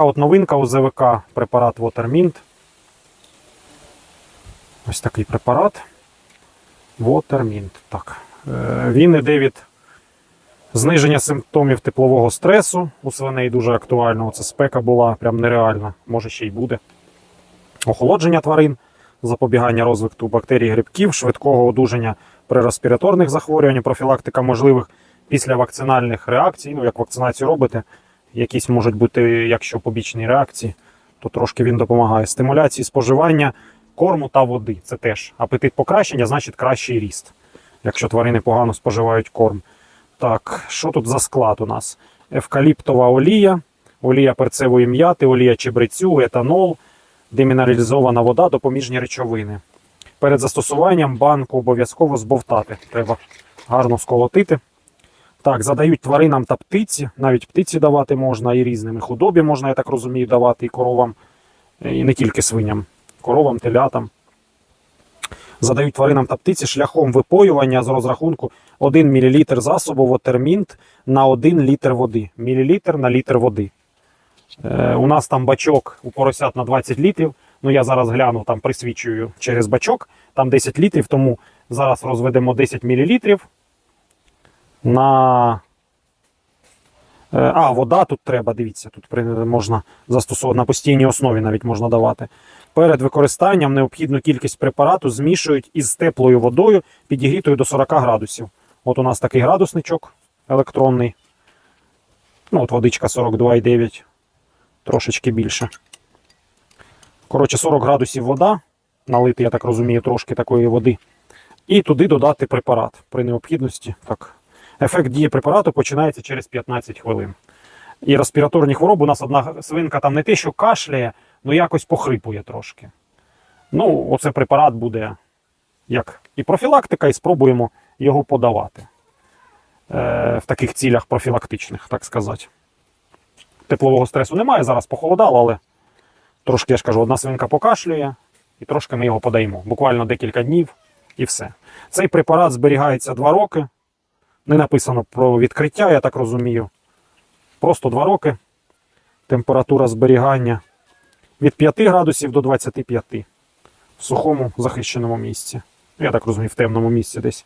А от новинка у ЗВК препарат Watermint. Ось такий препарат. Watermint. Так. Е, Він іде від зниження симптомів теплового стресу. У свиней дуже актуально. Це спека була прям нереальна. Може ще й буде. Охолодження тварин, запобігання розвитку бактерій грибків, швидкого одужання при респіраторних захворюваннях, профілактика можливих післявакцинальних реакцій. Ну, як вакцинацію робите, якісь можуть бути, якщо побічні реакції, то трошки він допомагає. Стимуляції споживання корму та води. Це теж апетит покращення, значить кращий ріст, якщо тварини погано споживають корм. Так, що тут за склад у нас? Евкаліптова олія, олія перцевої м'яти, олія чебрецю, етанол, демінералізована вода, допоміжні речовини. Перед застосуванням банку обов'язково збовтати. Треба гарно сколотити. Так, задають тваринам та птиці. Навіть птиці давати можна і різним. І худобі можна, я так розумію, давати і коровам, і не тільки свиням, коровам, телятам. Задають тваринам та птиці шляхом випоювання з розрахунку 1 мл засобу вотермінт на 1 літр води. Мілілітр на літр води. Е, у нас там бачок у поросят на 20 літрів. Ну я зараз гляну, там присвічую через бачок, там 10 літрів, тому зараз розведемо 10 мл на. Е, А, вода тут треба, дивіться, тут можна застосовувати на постійній основі навіть можна давати. Перед використанням необхідну кількість препарату змішують із теплою водою, підігрітою до 40 градусів. От у нас такий градусничок електронний. Ну, от водичка 42,9, трошечки більше. Коротше, 40 градусів вода, налити, я так розумію, трошки такої води. І туди додати препарат при необхідності. Так. Ефект дії препарату починається через 15 хвилин. І респіраторні хвороби у нас одна свинка там не те, що кашляє, ну якось похрипує трошки. Ну, оце препарат буде як і профілактика, і спробуємо його подавати е, в таких цілях профілактичних, так сказати. Теплового стресу немає, зараз похолодало, але трошки, я ж кажу, одна свинка покашлює, і трошки ми його подаємо. Буквально декілька днів і все. Цей препарат зберігається 2 роки. Не написано про відкриття, я так розумію. Просто 2 роки. Температура зберігання від 5 градусів до 25 в сухому захищеному місці. Я так розумію, в темному місці десь.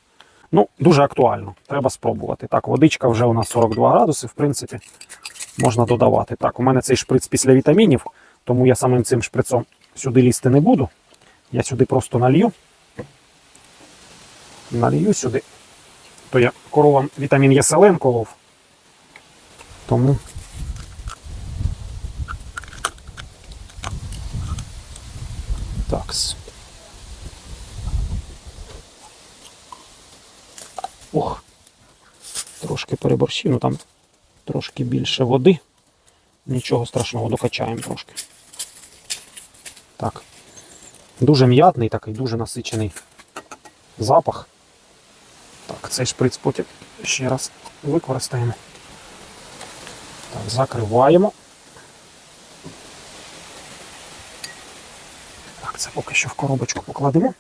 Ну, дуже актуально. Треба спробувати. Так, водичка вже у нас 42 градуси, в принципі, можна додавати. Так, у мене цей шприц після вітамінів, тому я самим цим шприцом сюди лізти не буду. Я сюди просто налью. Налью сюди. То я коровам вітамін ЄСЛН колов. Тому. Такс. Ох. Трошки переборщив, ну там трошки більше води. Нічого страшного, докачаємо трошки. Так. Дуже м'ятний такий, дуже насичений запах. Так, цей шприц потім ще раз використаємо. Так, закриваємо. Так, це поки що в коробочку покладемо.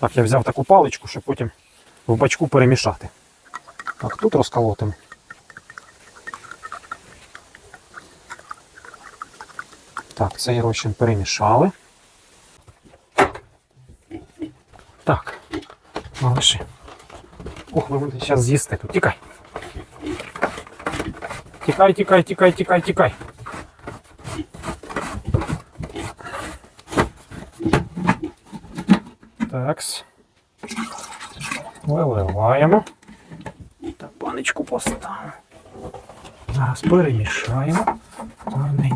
Так, я взяв таку паличку, щоб потім в бачку перемішати. Так, тут розколотимо. Так, цей розчин перемішали. Так, малиші. Ох, ви мене зараз з'їсте тут. Тікай. Тікай, тікай, тікай, тікай, тікай. Такс. Виливаємо. Так, баночку поставимо. Зараз перемішаємо гарненько.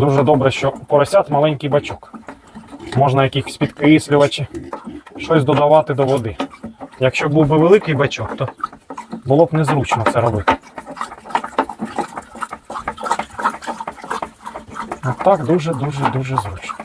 Дуже добре, що поросят маленький бачок. Можна якихось підкислювачі, щось додавати до води. Якщо був би великий бачок, то було б незручно це робити. А так дуже-дуже-дуже зручно.